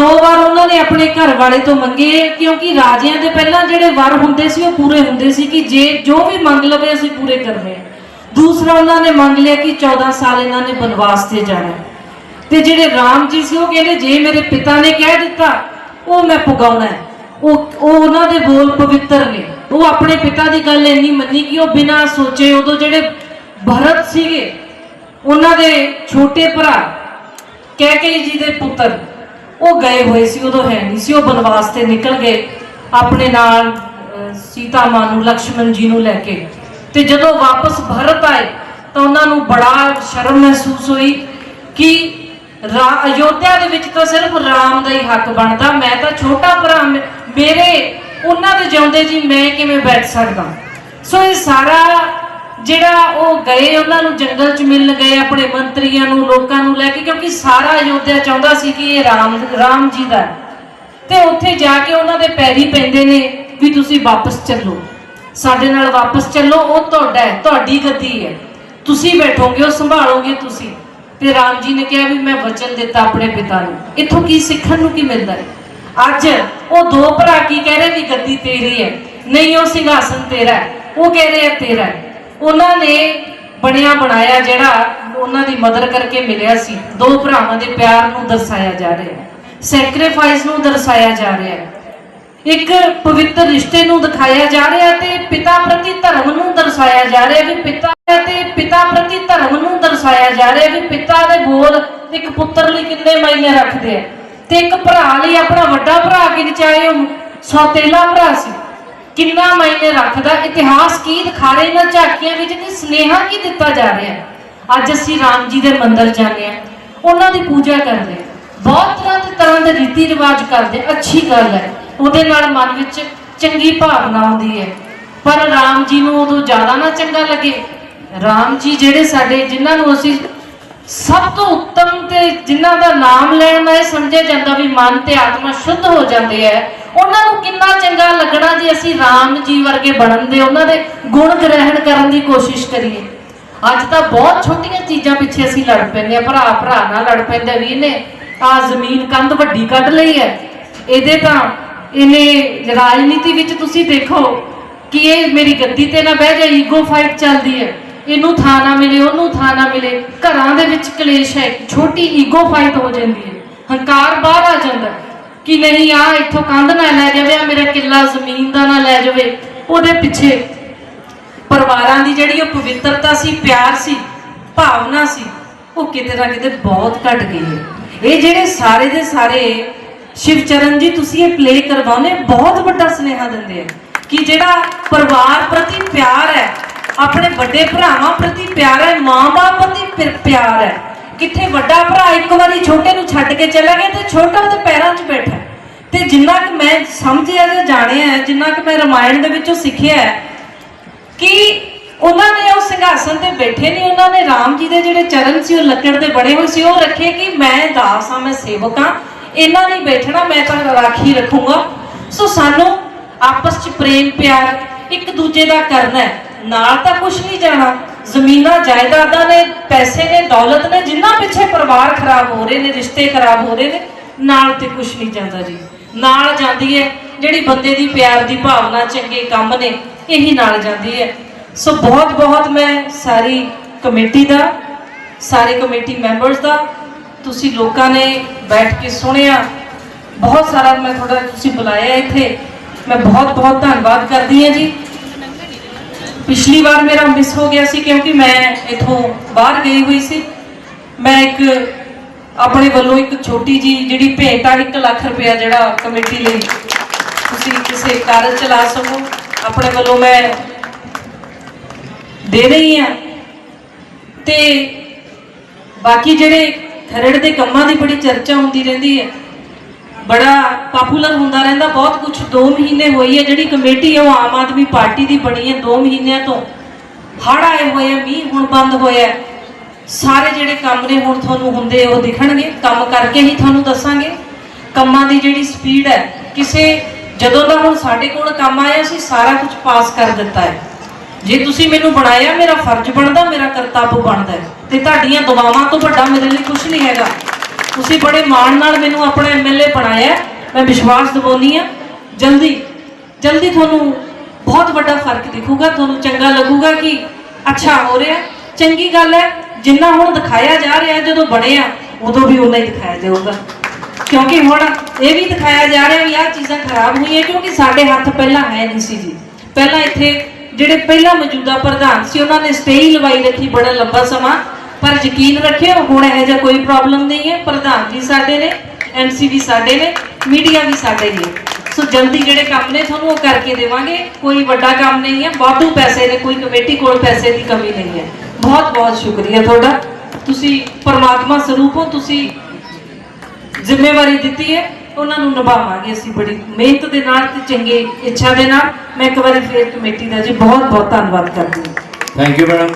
ਦੋ ਵਾਰ ਉਹਨਾਂ ਨੇ ਆਪਣੇ ਘਰ ਵਾਲੇ ਤੋਂ ਮੰਗੇ, ਕਿਉਂਕਿ ਰਾਜਿਆਂ ਦੇ ਪਹਿਲਾਂ ਜਿਹੜੇ ਵਰ ਹੁੰਦੇ ਸੀ, ਉਹ ਪੂਰੇ ਹੁੰਦੇ ਸੀ ਕਿ ਜੇ ਜੋ ਵੀ ਮੰਗ ਲਵੇ, ਅਸੀਂ ਪੂਰੇ ਕਰਨੇ ਆ। ਦੂਸਰਾ ਉਹਨਾਂ ਨੇ ਮੰਗ ਲਿਆ ਕਿ 14 ਸਾਲ ਇਹਨਾਂ ਨੇ ਬਨਵਾਸ ਤੇ ਜਾਣਾ। ਹੈ। ਤੇ ਜਿਹੜੇ ਰਾਮ ਜੀ ਸੀ, ਉਹ ਕਹਿੰਦੇ, ਜੇ ਮੇਰੇ ਪਿਤਾ ਨੇ ਕਹਿ ਦਿੱਤਾ, ਉਹ ਮੈਂ ਪੁਗਾਉਣਾ ਉਹ ਉਹ ਉਹਨਾਂ ਦੇ ਬੋਲ ਪਵਿੱਤਰ ਨੇ। ਉਹ ਆਪਣੇ ਪਿਤਾ ਦੀ ਗੱਲ ਇੰਨੀ ਮੰਨੀ ਕਿ ਉਹ ਬਿਨਾਂ ਸੋਚੇ ਉਦੋਂ ਜਿਹੜੇ ਭਰਤ ਸੀਗੇ, ਉਹਨਾਂ ਦੇ ਛੋਟੇ ਭਰਾ ਕੈਕਈ ਜੀ ਦੇ ਪੁੱਤਰ ਉਹ ਗਏ ਹੋਏ ਸੀ, ਉਦੋਂ ਹੈ ਨਹੀਂ ਸੀ, ਉਹ ਬਨਵਾਸ ਤੇ ਨਿਕਲ ਗਏ, ਆਪਣੇ ਨਾਲ ਸੀਤਾ ਮਾਂ ਨੂੰ, ਲਕਸ਼ਮਣ ਜੀ ਨੂੰ ਲੈ ਕੇ। ਤੇ ਜਦੋਂ ਵਾਪਸ ਭਰਤ ਆਏ, ਤਾਂ ਉਹਨਾਂ ਨੂੰ ਬੜਾ ਸ਼ਰਮ ਮਹਿਸੂਸ ਹੋਈ ਕਿ ਰਾ- ਅਯੋਧਿਆ ਦੇ ਵਿੱਚ ਤਾਂ ਸਿਰਫ ਰਾਮ ਦਾ ਹੀ ਹੱਕ ਬਣਦਾ, ਮੈਂ ਤਾਂ ਛੋਟਾ ਭਰਾ ਮੇਰੇ, ਉਹਨਾਂ ਦੇ ਜਿਉਂਦੇ ਜੀ ਮੈਂ ਕਿਵੇਂ ਬੈਠ ਸਕਦਾ। ਸੋ ਇਹ ਸਾਰਾ ਜਿਹੜਾ ਉਹ ਗਏ, ਉਹਨਾਂ ਨੂੰ ਜੰਗਲ 'ਚ ਮਿਲਣ ਗਏ, ਆਪਣੇ ਮੰਤਰੀਆਂ ਨੂੰ, ਲੋਕਾਂ ਨੂੰ ਲੈ ਕੇ, ਕਿਉਂਕਿ ਸਾਰਾ ਅਯੋਧਿਆ ਚਾਹੁੰਦਾ ਸੀ ਕਿ ਇਹ ਰਾਮ ਰਾਮ ਜੀ ਦਾ ਹੈ। ਤੇ ਉੱਥੇ ਜਾ ਕੇ ਉਹਨਾਂ ਦੇ ਪੈਰੀ ਪੈਂਦੇ ਨੇ ਵੀ ਤੁਸੀਂ ਵਾਪਸ ਚੱਲੋ। ਸਾਡੇ ਨਾਲ ਵਾਪਸ ਚੱਲੋ, ਉਹ ਤੁਹਾਡਾ ਹੈ, ਤੁਹਾਡੀ ਗੱਦੀ ਹੈ। ਤੁਸੀਂ ਬੈਠੋਗੇ, ਉਹ ਸੰਭਾਲੋਗੇ ਤੁਸੀਂ। ਤੇ ਰਾਮ ਜੀ ਨੇ ਕਿਹਾ ਵੀ ਮੈਂ ਵਚਨ ਦਿੱਤਾ ਆਪਣੇ ਪਿਤਾ ਨੂੰ। ਇੱਥੋਂ ਕੀ ਸਿੱਖਣ ਨੂੰ ਕੀ ਮਿਲਦਾ ਹੈ? ਅੱਜ ਉਹ ਦੋ ਭਰਾ ਕੀ ਕਹਿ ਰਹੇ ਵੀ ਗੱਦੀ ਤੇਰੀ ਹੈ। ਨਹੀਂ, ਉਹ ਸਿੰਘਾਸਨ ਤੇਰਾ ਹੈ। ਉਹ ਕਹਿ ਰਹੇ ਆ, ਤੇਰਾ ਹੈ। ਉਹਨਾਂ ਨੇ ਬਣਿਆ ਬਣਾਇਆ ਜਿਹੜਾ ਉਹਨਾਂ ਦੀ ਮਦਦ ਕਰਕੇ ਮਿਲਿਆ ਸੀ। ਦੋ ਭਰਾਵਾਂ ਦੇ ਪਿਆਰ ਨੂੰ ਦਰਸਾਇਆ ਜਾ ਰਿਹਾ ਹੈ। ਸੈਕਰੀਫਾਈਸ ਨੂੰ ਦਰਸਾਇਆ ਜਾ ਰਿਹਾ ਹੈ। ਇੱਕ ਪਵਿੱਤਰ ਰਿਸ਼ਤੇ ਨੂੰ ਦਿਖਾਇਆ ਜਾ ਰਿਹਾ ਤੇ ਪਿਤਾ ਪ੍ਰਤੀ ਧਰਮ ਨੂੰ ਦਰਸਾਇਆ ਜਾ ਰਿਹਾ ਵੀ ਪਿਤਾ ਤੇ ਪਿਤਾ ਪ੍ਰਤੀ ਧਰਮ ਨੂੰ ਦਰਸਾਇਆ ਜਾ ਰਿਹਾ ਵੀ ਪਿਤਾ ਦੇ ਬੋਲ ਇੱਕ ਪੁੱਤਰ ਲਈ ਕਿੰਨੇ ਮਾਇਨੇ ਰੱਖਦੇ ਆ। ਤੇ ਇੱਕ ਭਰਾ ਲਈ ਆਪਣਾ ਵੱਡਾ ਭਰਾ ਕਿ ਚਾਹੇ ਉਹ ਸੌਤੇਲਾ ਭਰਾ ਸੀ। ਕਿੰਨਾ ਮਾਇਨੇ ਰੱਖਦਾ, ਇਤਿਹਾਸ ਕੀ ਦਿਖਾ ਰਹੇ, ਇਹਨਾਂ ਝਾਕੀਆਂ ਵਿੱਚ ਤੇ ਸਨੇਹਾ ਕੀ ਦਿੱਤਾ ਜਾ ਰਿਹਾ ਅੱਜ ਅਸੀਂ ਰਾਮ ਜੀ ਦੇ ਮੰਦਿਰ ਜਾਂਦੇ ਆ ਉਹਨਾਂ ਦੀ ਪੂਜਾ ਕਰਦੇ ਬਹੁਤ ਤਰ੍ਹਾਂ ਦੇ ਤਰ੍ਹਾਂ ਦੇ ਰੀਤੀ ਰਿਵਾਜ ਕਰਦੇ ਅੱਛੀ ਗੱਲ ਹੈ। ਉਹਦੇ ਨਾਲ ਮਨ ਵਿੱਚ ਚੰਗੀ ਭਾਵਨਾ ਆਉਂਦੀ ਹੈ। ਪਰ ਰਾਮ ਜੀ ਨੂੰ ਉਦੋਂ ਜ਼ਿਆਦਾ ਨਾ ਚੰਗਾ ਲੱਗੇ। ਰਾਮ ਜੀ ਜਿਹੜੇ ਸਾਡੇ, ਜਿਨ੍ਹਾਂ ਨੂੰ ਅਸੀਂ ਸਭ ਤੋਂ ਉੱਤਮ ਤੇ ਜਿਨ੍ਹਾਂ ਦਾ ਨਾਮ ਲੈਣ ਨਾਲ ਸਮਝਿਆ ਜਾਂਦਾ ਵੀ ਮਨ ਤੇ ਆਤਮਾ ਸ਼ੁੱਧ ਹੋ ਜਾਂਦੇ ਹੈ ਉਹਨਾਂ ਨੂੰ ਕਿੰਨਾ ਚੰਗਾ ਲੱਗਣਾ ਜੇ ਅਸੀਂ ਰਾਮ ਜੀ ਵਰਗੇ ਬਣਨ ਦੇ ਉਹਨਾਂ ਦੇ ਗੁਣ ਗ੍ਰਹਿਣ ਕਰਨ ਦੀ ਕੋਸ਼ਿਸ਼ ਕਰੀਏ। ਅੱਜ ਤਾਂ ਬਹੁਤ ਛੋਟੀਆਂ ਚੀਜ਼ਾਂ ਪਿੱਛੇ ਅਸੀਂ ਲੜ ਪੈਂਦੇ ਆ, ਭਰਾ ਭਰਾ ਨਾਲ ਲੜ ਪੈਂਦੇ ਵੀ ਇਹਨੇ ਆ ਜ਼ਮੀਨ ਕੰਧ ਵੱਡੀ ਕੱਢ ਲਈ ਹੈ। ਇਹਦੇ ਤਾਂ ਇਹਨੇ ਰਾਜਨੀਤੀ ਵਿੱਚ ਤੁਸੀਂ ਦੇਖੋ ਕਿ ਇਹ ਮੇਰੀ ਗੱਦੀ ਤੇ ਨਾ ਬਹਿ ਜਾ ਈਗੋ ਫਾਈਟ ਚੱਲਦੀ ਹੈ। ਇਹਨੂੰ ਥਾਂ ਨਾ ਮਿਲੇ, ਉਹਨੂੰ ਥਾਂ ਨਾ ਮਿਲੇ। ਘਰਾਂ ਦੇ ਵਿੱਚ ਕਲੇਸ਼ ਹੈ, ਛੋਟੀ ਈਗੋ ਫਾਈਟ ਹੋ ਜਾਂਦੀ ਹੈ। ਹੰਕਾਰ ਬਾਹਰ ਆ ਜਾਂਦਾ ਕਿ ਨਹੀਂ, ਆ ਇੱਥੋਂ ਕੰਧ ਨਾ ਲੈ ਜਾਵੇ, ਆ ਮੇਰਾ ਕਿੱਲਾ ਜ਼ਮੀਨ ਦਾ ਨਾ ਲੈ ਜਾਵੇ। ਉਹਦੇ ਪਿੱਛੇ ਪਰਿਵਾਰਾਂ ਦੀ ਜਿਹੜੀ ਉਹ ਪਵਿੱਤਰਤਾ ਸੀ, ਪਿਆਰ ਸੀ, ਭਾਵਨਾ ਸੀ, ਉਹ ਕਿਤੇ ਨਾ ਕਿਤੇ ਬਹੁਤ ਘਟ ਗਈ ਹੈ। ਇਹ ਜਿਹੜੇ ਸਾਰੇ ਦੇ ਸਾਰੇ ਸ਼ਿਵਚਰਨ ਜੀ ਤੁਸੀਂ ਇਹ ਪਲੇ ਕਰਵਾਉਨੇ ਬਹੁਤ ਵੱਡਾ ਸੁਨੇਹਾ ਦਿੰਦੇ ਆ ਕਿ ਜਿਹੜਾ ਪਰਿਵਾਰ ਪ੍ਰਤੀ ਪਿਆਰ ਹੈ ਆਪਣੇ ਵੱਡੇ ਭਰਾਵਾਂ ਪ੍ਰਤੀ ਪਿਆਰ ਹੈ, ਮਾਂ-ਬਾਪ ਪ੍ਰਤੀ ਪਿਆਰ ਹੈ। ਕਿੱਥੇ ਵੱਡਾ ਭਰਾ ਇੱਕ ਵਾਰੀ ਛੋਟੇ ਨੂੰ ਛੱਡ ਕੇ ਚਲਾ ਗਿਆ ਤੇ ਛੋਟਾ ਉਹਦੇ ਪੈਰਾਂ 'ਚ ਬੈਠਾ ਹੈ। ਤੇ ਜਿੰਨਾ ਕਿ ਮੈਂ ਸਮਝਿਆ ਜਾਂ ਜਾਣਿਆ ਜਿੰਨਾ ਕਿ ਮੈਂ ਰਮਾਇਣ ਦੇ ਵਿੱਚੋਂ ਸਿੱਖਿਆ ਕਿ ਉਹਨਾਂ ਨੇ ਉਹ ਸਿੰਘਾਸਨ ਤੇ ਬੈਠੇ ਨਹੀਂ ਉਹਨਾਂ ਨੇ ਰਾਮ ਜੀ ਦੇ ਜਿਹੜੇ ਚਰਨ ਸੀ, ਉਹ ਲੱਕੜ ਦੇ ਬਣੇ ਹੋਏ ਸੀ, ਉਹ ਰੱਖੇ ਕਿ ਮੈਂ ਦਾਸ ਹਾਂ, ਮੈਂ ਸੇਵਕ ਹਾਂ। ਇਹਨਾਂ ਨਹੀਂ ਬੈਠਣਾ, ਮੈਂ ਤਾਂ ਰਾਖੀ ਰੱਖੂੰਗਾ। ਸੋ ਸਾਨੂੰ ਆਪਸ 'ਚ ਪ੍ਰੇਮ ਪਿਆਰ ਇੱਕ ਦੂਜੇ ਦਾ ਕਰਨਾ ਹੈ। ਨਾਲ ਤਾਂ ਕੁਝ ਨਹੀਂ ਜਾਣਾ। ਜ਼ਮੀਨਾਂ, ਜਾਇਦਾਦਾਂ ਨੇ, ਪੈਸੇ ਨੇ, ਦੌਲਤ ਨੇ, ਜਿੰਨਾ ਪਿੱਛੇ ਪਰਿਵਾਰ ਖਰਾਬ ਹੋ ਰਹੇ ਨੇ, ਰਿਸ਼ਤੇ ਖਰਾਬ ਹੋ ਰਹੇ ਨੇ, ਨਾਲ ਤੇ ਕੁਝ ਨਹੀਂ ਜਾਂਦਾ ਜੀ। ਨਾਲ ਜਾਂਦੀ ਹੈ ਜਿਹੜੀ ਬੰਦੇ ਦੀ ਪਿਆਰ ਦੀ ਭਾਵਨਾ, ਚੰਗੇ ਕੰਮ ਨੇ, ਇਹੀ ਨਾਲ ਜਾਂਦੀ ਹੈ। ਸੋ ਬਹੁਤ ਬਹੁਤ ਮੈਂ ਸਾਰੀ ਕਮੇਟੀ ਦਾ, ਸਾਰੇ ਕਮੇਟੀ ਮੈਂਬਰਸ ਦਾ, ਤੁਸੀਂ ਲੋਕਾਂ ਨੇ ਬੈਠ ਕੇ ਸੁਣਿਆ। ਬਹੁਤ ਸਾਰਾ ਮੈਂ ਤੁਹਾਡਾ ਤੁਸੀਂ ਬੁਲਾਇਆ ਇੱਥੇ। ਮੈਂ ਬਹੁਤ ਬਹੁਤ ਧੰਨਵਾਦ ਕਰਦੀ ਹਾਂ ਜੀ। ਪਿਛਲੀ ਵਾਰ ਮੇਰਾ ਮਿਸ ਹੋ ਗਿਆ ਸੀ ਕਿਉਂਕਿ ਮੈਂ ਇਥੋਂ ਬਾਹਰ ਗਈ ਹੋਈ ਸੀ। ਮੈਂ ਇੱਕ ਆਪਣੇ ਵੱਲੋਂ ਇੱਕ ਛੋਟੀ ਜੀ ਜਿਹੜੀ ਭੇਟ ਆ 1 ਲੱਖ ਰੁਪਇਆ ਜਿਹੜਾ ਕਮੇਟੀ ਲਈ ਤੁਸੀਂ ਕਿਸੇ ਕਾਰਜ ਚਲਾ ਸਕੋ। ਆਪਣੇ ਵੱਲੋਂ ਮੈਂ ਦੇ ਰਹੀ ਹਾਂ ਤੇ ਬਾਕੀ ਜਿਹੜੇ ਖਰੜ ਦੇ ਕੰਮਾਂ ਦੀ ਬੜੀ ਚਰਚਾ ਹੁੰਦੀ ਰਹਿੰਦੀ ਹੈ ਬੜਾ ਪਪੂਲਰ ਹੁੰਦਾ ਰਹਿੰਦਾ, ਬਹੁਤ ਕੁਝ 2 ਮਹੀਨੇ ਹੋਈ ਹੈ, ਜਿਹੜੀ ਕਮੇਟੀ ਹੈ, ਉਹ ਆਮ ਆਦਮੀ ਪਾਰਟੀ ਦੀ ਬਣੀ ਹੈ 2 ਮਹੀਨਿਆਂ ਤੋਂ। ਹੜ੍ਹ ਆਏ ਹੋਏ ਆ, ਮੀਂਹ ਹੁਣ ਬੰਦ ਹੋਇਆ ਹੈ। ਸਾਰੇ ਜਿਹੜੇ ਕੰਮ ਨੇ, ਹੁਣ ਤੁਹਾਨੂੰ ਹੁੰਦੇ ਉਹ ਦਿਖਣਗੇ। ਕੰਮ ਕਰਕੇ ਹੀ ਤੁਹਾਨੂੰ ਦੱਸਾਂਗੇ। ਕੰਮਾਂ ਦੀ ਜਿਹੜੀ ਸਪੀਡ ਹੈ, ਕਿਸੇ, ਜਦੋਂ ਦਾ ਹੁਣ ਸਾਡੇ ਕੋਲ ਕੰਮ ਆਇਆ ਸੀ, ਸਾਰਾ ਕੁਝ ਪਾਸ ਕਰ ਦਿੱਤਾ ਹੈ। ਜੇ ਤੁਸੀਂ ਮੈਨੂੰ ਬਣਾਇਆ, ਮੇਰਾ ਫਰਜ਼ ਬਣਦਾ, ਮੇਰਾ ਕਰਤੱਵ ਬਣਦਾ ਹੈ। ਤੇ ਤੁਹਾਡੀਆਂ ਦੁਆਵਾਂ ਤੋਂ ਵੱਡਾ ਮੇਰੇ ਲਈ ਕੁਝ ਨਹੀਂ ਹੈਗਾ। ਤੁਸੀਂ ਬੜੇ ਮਾਣ ਨਾਲ ਮੈਨੂੰ ਆਪਣਾ ਐਮਐਲਏ ਬਣਾਇਆ ਮੈਂ ਵਿਸ਼ਵਾਸ ਦਿਵਾਉਂਦੀ ਆ ਜਲਦੀ ਜਲਦੀ ਤੁਹਾਨੂੰ ਬਹੁਤ ਵੱਡਾ ਫ਼ਰਕ ਦਿਖੂਗਾ। ਤੁਹਾਨੂੰ ਚੰਗਾ ਲੱਗੂਗਾ ਕਿ ਅੱਛਾ ਹੋ ਰਿਹਾ ਚੰਗੀ ਗੱਲ ਹੈ, ਜਿੰਨਾ ਹੁਣ ਦਿਖਾਇਆ ਜਾ ਰਿਹਾ ਜਦੋਂ ਬਣੇ ਆ, ਉਦੋਂ ਵੀ ਉਹਨਾਂ ਹੀ ਦਿਖਾਇਆ ਜਾਊਗਾ। ਕਿਉਂਕਿ ਹੁਣ ਇਹ ਵੀ ਦਿਖਾਇਆ ਜਾ ਰਿਹਾ ਵੀ ਆਹ ਚੀਜ਼ਾਂ ਖਰਾਬ ਹੋਈਆਂ, ਕਿਉਂਕਿ ਸਾਡੇ ਹੱਥ ਪਹਿਲਾਂ ਹੈ ਨਹੀਂ ਸੀ ਜੀ। ਪਹਿਲਾਂ ਇੱਥੇ ਜਿਹੜੇ ਪਹਿਲਾਂ ਮੌਜੂਦਾ ਪ੍ਰਧਾਨ ਸੀ, ਉਹਨਾਂ ਨੇ ਸਟੇ ਹੀ ਲਵਾਈ ਰੱਖੀ ਬੜਾ ਲੰਬਾ ਸਮਾਂ। ਪਰ ਯਕੀਨ ਰੱਖਿਓ, ਹੁਣ ਇਹੋ ਜਿਹਾ ਕੋਈ ਪ੍ਰੋਬਲਮ ਨਹੀਂ ਹੈ। ਪ੍ਰਧਾਨ ਵੀ ਸਾਡੇ ਨੇ ਐਮਸੀ ਵੀ ਸਾਡੇ ਨੇ ਮੀਡੀਆ ਵੀ ਸਾਡੇ ਹੀ ਹੈ ਸੋ ਜਲਦੀ ਜਿਹੜੇ ਕੰਮ ਨੇ ਤੁਹਾਨੂੰ ਉਹ ਕਰਕੇ ਦੇਵਾਂਗੇ। ਕੋਈ ਵੱਡਾ ਕੰਮ ਨਹੀਂ ਹੈ, ਵਾਧੂ ਪੈਸੇ ਨੇ, ਕੋਈ ਕਮੇਟੀ ਕੋਲ ਪੈਸੇ ਦੀ ਕਮੀ ਨਹੀਂ ਹੈ। ਬਹੁਤ ਬਹੁਤ ਸ਼ੁਕਰੀਆ ਤੁਹਾਡਾ। ਤੁਸੀਂ ਪਰਮਾਤਮਾ ਸਰੂਪ ਹੋ, ਤੁਸੀਂ ਜ਼ਿੰਮੇਵਾਰੀ ਦਿੱਤੀ ਹੈ। ਉਹਨਾਂ ਨੂੰ ਨਿਭਾਵਾਂਗੇ ਅਸੀਂ ਬੜੀ ਮਿਹਨਤ ਦੇ ਨਾਲ ਤੇ ਚੰਗੇ ਇੱਛਾ ਦੇ ਨਾਲ। ਮੈਂ ਇੱਕ ਵਾਰੀ ਫੇਰ ਕਮੇਟੀ ਦਾ ਜੀ ਬਹੁਤ ਬਹੁਤ ਧੰਨਵਾਦ ਕਰਦੀ ਹਾਂ। Thank you madam